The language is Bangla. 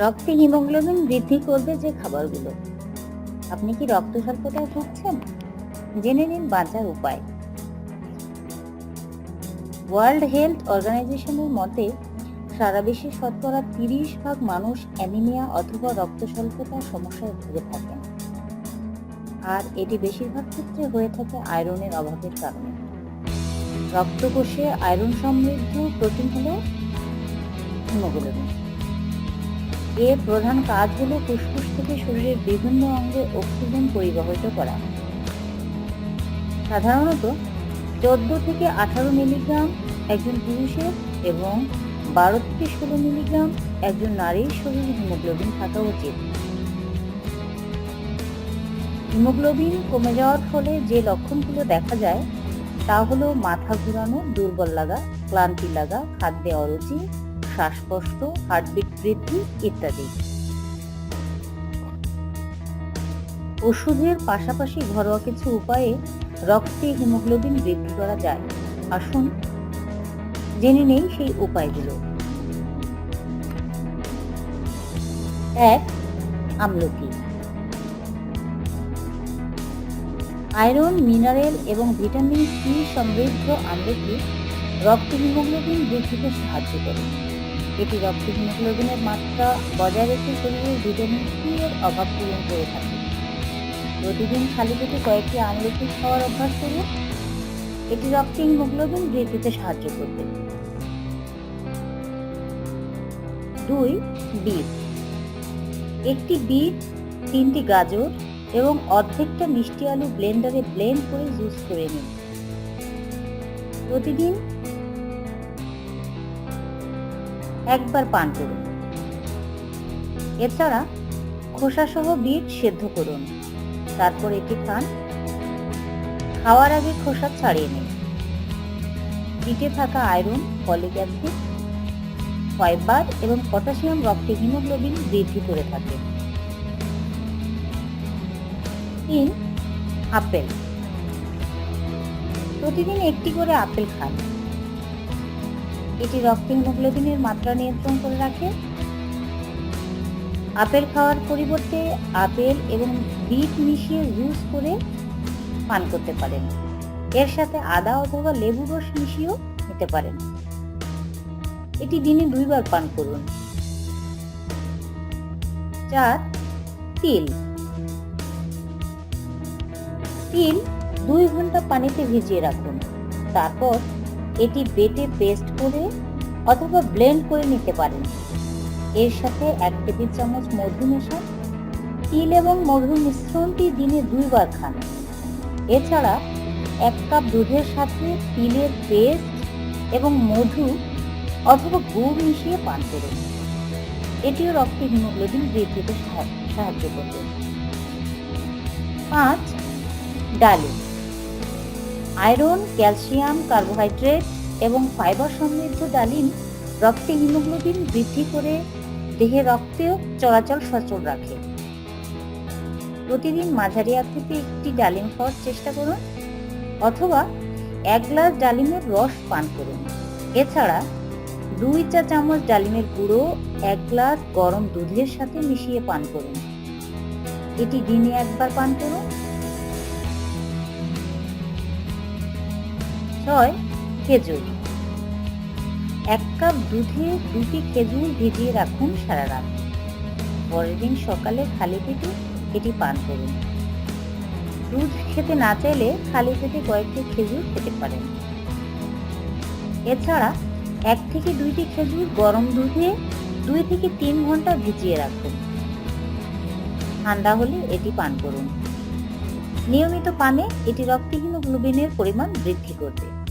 রক্তে হিমোগ্লোবিন বৃদ্ধি করবে যে খাবারগুলো। আপনি কি রক্ত স্বল্পতায় ভুগছেন? জেনে নিন বাঁচার উপায়। ওয়ার্ল্ড হেলথ অর্গানাইজেশনের মতে, সারা বিশ্বে শতকরা তিরিশ ভাগ মানুষ অ্যানিমিয়া অথবা রক্ত স্বল্পতার সমস্যায় ভুগে থাকেন। আর এটি বেশিরভাগ ক্ষেত্রে হয়ে থাকে আয়রনের অভাবের কারণে। রক্তকোষে আয়রন সমৃদ্ধ প্রোটিন হলো হিমোগ্লোবিন। এর প্রধান কাজ হলো ফুসফুস থেকে শরীরের বিভিন্ন অঙ্গে অক্সিজেন পরিবহিত করা। সাধারণত চোদ্দ থেকে আঠারো মিলিগ্রাম একজন পুরুষের এবং বারো থেকে ষোলো মিলিগ্রাম একজন নারীর শরীরে হিমোগ্লোবিন থাকা উচিত। হিমোগ্লোবিন কমে যাওয়ার ফলে যে লক্ষণগুলো দেখা যায় তা হলো মাথা ঘুরানো, দুর্বল লাগা, ক্লান্তি লাগা, খাদ্যে অরুচি শ্বাসকষ্ট, হার্টবিট বৃদ্ধি ইত্যাদি। ওষুধের পাশাপাশি ঘরোয়া কিছু উপায়ে রক্তে হিমোগ্লোবিন বৃদ্ধি করা যায়। আসুন জেনে নেই সেই উপায়গুলো। এক, আমলকি। আয়রন, মিনারেল এবং ভিটামিন সি সমৃদ্ধ আমলকি রক্ত হিমোগ্লোবিন বৃদ্ধিতে সাহায্য করে। এটি রক্ত হিমোগ্লোবিনের মাত্রা বজায় রেখে শরীরের ভিটামিন সি এর অভাব পূরণ করে থাকে। প্রতিদিন খালি পেটে কয়েকটি আমলকি খাওয়ার অভ্যাস করুন। এটি রক্তে হিমোগ্লোবিন বৃদ্ধিতে সাহায্য করবে। দুই বিট একটি বিট তিনটি গাজর এবং অর্ধেকটা মিষ্টি আলু ব্লেন্ডারে ব্লেন্ড করে জুস করে নিন। প্রতিদিন একবার পান করুন। এছাড়া খোসাসহ বিট সেদ্ধ করুন। তারপর এটি খান। খাওয়ার আগে খোসা ছাড়িয়ে নিন। বিটে থাকা iron, folic acid, fibre potassium potassium, রক্তে হিমোগ্লোবিন বৃদ্ধি করে থাকে। তিন, আপেল। প্রতিদিন একটি করে আপেল খান। এটি রক্তে হিমোগ্লোবিনের মাত্রা নিয়ন্ত্রণ করে রাখে। আপেল খাওয়ার পরিবর্তে আপেল এবং বিট মিশিয়ে জুস করে পান করতে পারেন। এর সাথে আদা অথবা লেবু রস মিশিয়েও নিতে পারেন। এটি দিনে দুইবার পান করুন। চার, তিল। তিল দুই ঘণ্টা পানিতে ভিজিয়ে রাখুন। তারপর এটি বেটে পেস্ট করে অথবা ব্লেন্ড করে নিতে পারেন। এর সাথে এক টেবিল চামচ মধু মেশান। তিল এবং মধুর মিশ্রণটি দিনে দুইবার খান। এছাড়া এক কাপ দুধের সাথে তিলের পেস্ট এবং মধু অথবা গুড় মিশিয়ে পান করুন। এটিও রক্তে হিমোগ্লোবিন বৃদ্ধিতে সাহা- সাহায্য করবে। পাঁচ, ডালিম। আয়রন, ক্যালসিয়াম, কার্বোহাইড্রেট এবং ফাইবার সমৃদ্ধ ডালিম রক্তে হিমোগ্লোবিন বৃদ্ধি করে দেহে রক্তেও চলাচল সচল রাখে। প্রতিদিন মাঝারি আকৃতি একটি ডালিম খাওয়ার চেষ্টা করুন অথবা এক গ্লাস ডালিমের রস পান করুন। এছাড়া দুই চা চামচ ডালিমের গুঁড়ো, এক গ্লাস গরম দুধের সাথে মিশিয়ে পান করুন। এটি দিনে একবার পান করুন। ছয় খেজুর। এক কাপ দুধে দুটি খেজুর ভিজিয়ে রাখুন সারা রাত। পরের দিন সকালে খালি পেটে এটি পান করুন। দুধ খেতে না চাইলে খালি পেটে কয়েকটি খেজুর খেতে পারেন। এছাড়া এক থেকে দুইটি খেজুর গরম দুধে দুই থেকে তিন ঘণ্টা ভিজিয়ে রাখুন। ঠান্ডা হলে এটি পান করুন। নিয়মিত পানে এটি রক্তহীন গ্লোবিনের পরিমাণ বৃদ্ধি করবে।